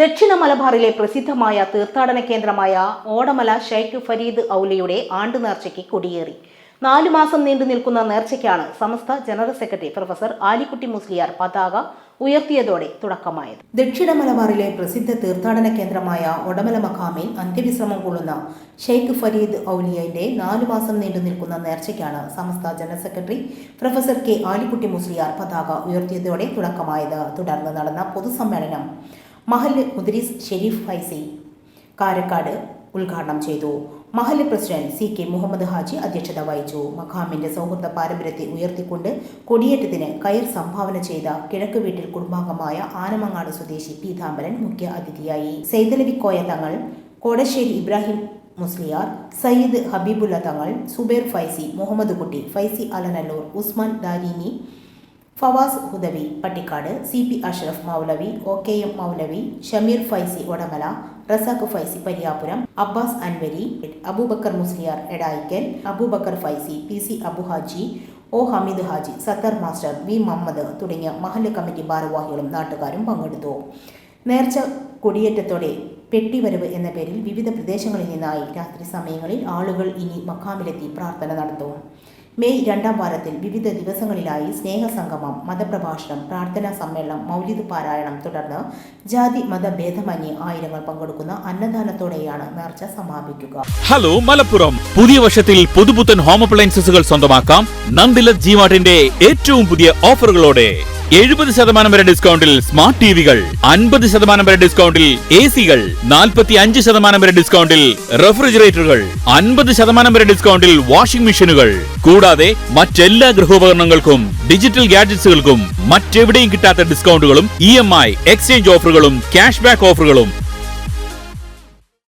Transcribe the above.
ദക്ഷിണ മലബാറിലെ പ്രസിദ്ധമായ തീർത്ഥാടന കേന്ദ്രമായ ഓടമല ഷെയ്ഖ് ഫരീദ് ഔലിയുടെ ആണ്ടു നേർച്ചയ്ക്ക് കൊടിയേറി. നാലു മാസം നീണ്ടു നിൽക്കുന്ന നേർച്ചയ്ക്കാണ് Samastha general secretary professor Alikutty Musliyar പതാക ഉയർത്തിയതോടെ തുടക്കമായത്. ദക്ഷിണ മലബാറിലെ പ്രസിദ്ധ തീർത്ഥാടന കേന്ദ്രമായ ഒടമല മഖാമിൽ അന്ത്യവിശ്രമം കൊള്ളുന്ന ഷെയ്ഖ് ഫരീദ് ഔലിയയുടെ നാലു മാസം നീണ്ടു നിൽക്കുന്ന നേർച്ചയ്ക്കാണ് Samastha general secretary professor K Alikutty Musliyar പതാക ഉയർത്തിയതോടെ തുടക്കമായത്. തുടർന്ന് നടന്ന പൊതുസമ്മേളനം മഹല്ല് മുദ്രീസ് ഷെരീഫ് ഫൈസി കാരക്കാട് ഉദ്ഘാടനം ചെയ്തു. മഹല്ല് president C K Muhammad Haji അധ്യക്ഷത വഹിച്ചു. മഖാമിന്റെ സൗഹൃദ പാരമ്പര്യത്തെ ഉയർത്തിക്കൊണ്ട് കൊടിയേറ്റത്തിന് കയർ സംഭാവന ചെയ്ത കിഴക്ക് വീട്ടിൽ കുടുംബാംഗമായ ആനമങ്ങാട് സ്വദേശി പീതാംബരൻ മുഖ്യ അതിഥിയായി. സൈതലവിക്കോയ തങ്ങൾ കോടശ്ശേരി ഇബ്രാഹിം മുസ്ലിയാർ സയ്യിദ് ഹബീബുല്ല തങ്ങൾ Zubair Faizy Muhammad Kutty Faizy Alanallur Usman Darimi Fawaz Hudawi Pattikkad C P Ashraf Moulavi O K M Moulavi Shameer Faizy Odamala Razak Faizy Pariyapuram Abbas Anwari Aboobacker Musliyar Edayikkal Aboobacker Faizy P C Abu Haji O Hameed Haji Sathar master V Muhammad തുടങ്ങിയ മഹല്ല് committee ഭാരവാഹികളും നാട്ടുകാരും പങ്കെടുത്തു. നേർച്ച കൊടിയേറ്റത്തോടെ പെട്ടിവരവ് എന്ന പേരിൽ വിവിധ പ്രദേശങ്ങളിൽ നിന്നായി രാത്രി സമയങ്ങളിൽ ആളുകൾ ഇനി മക്കാമിലെത്തി പ്രാർത്ഥന നടത്തും. മെയ് രണ്ടാം വാരത്തിൽ വിവിധ ദിവസങ്ങളിലായി സ്നേഹസംഗമം മതപ്രഭാഷണം പ്രാർത്ഥനാ സമ്മേളനം മൗലിദ് പാരായണം തുടർന്ന് ജാതി മതഭേദമന്യേ ആയിരങ്ങൾ പങ്കെടുക്കുന്ന അന്നദാനത്തോടെയാണ് നേർച്ച സമാപിക്കുക. ഹലോ മലപ്പുറം. പുതിയ വർഷത്തിൽ പുതുപുത്തൻ ഹോം അപ്ലയൻസസുകൾ സ്വന്തമാക്കാം. നന്ദിലത് ജീവാടിന്റെ ഏറ്റവും പുതിയ ഓഫറുകളോടെ. എഴുപത് ശതമാനം വരെ ഡിസ്കൗണ്ടിൽ സ്മാർട്ട് ടിവികൾ അൻപത് ശതമാനം വരെ ഡിസ്കൗണ്ടിൽ എ സികൾ നാൽപ്പത്തി അഞ്ച് ശതമാനം വരെ ഡിസ്കൗണ്ടിൽ റെഫ്രിജറേറ്ററുകൾ അൻപത് ശതമാനം വരെ ഡിസ്കൗണ്ടിൽ വാഷിംഗ് മെഷീനുകൾ കൂടാതെ മറ്റെല്ലാ ഗൃഹോപകരണങ്ങൾക്കും ഡിജിറ്റൽ ഗാഡ്ജറ്റ്സുകൾക്കും മറ്റെവിടെയും കിട്ടാത്ത ഡിസ്കൗണ്ടുകളും ഇ എം ഐ എക്സ്ചേഞ്ച് ഓഫറുകളും ക്യാഷ് ബാക്ക് ഓഫറുകളും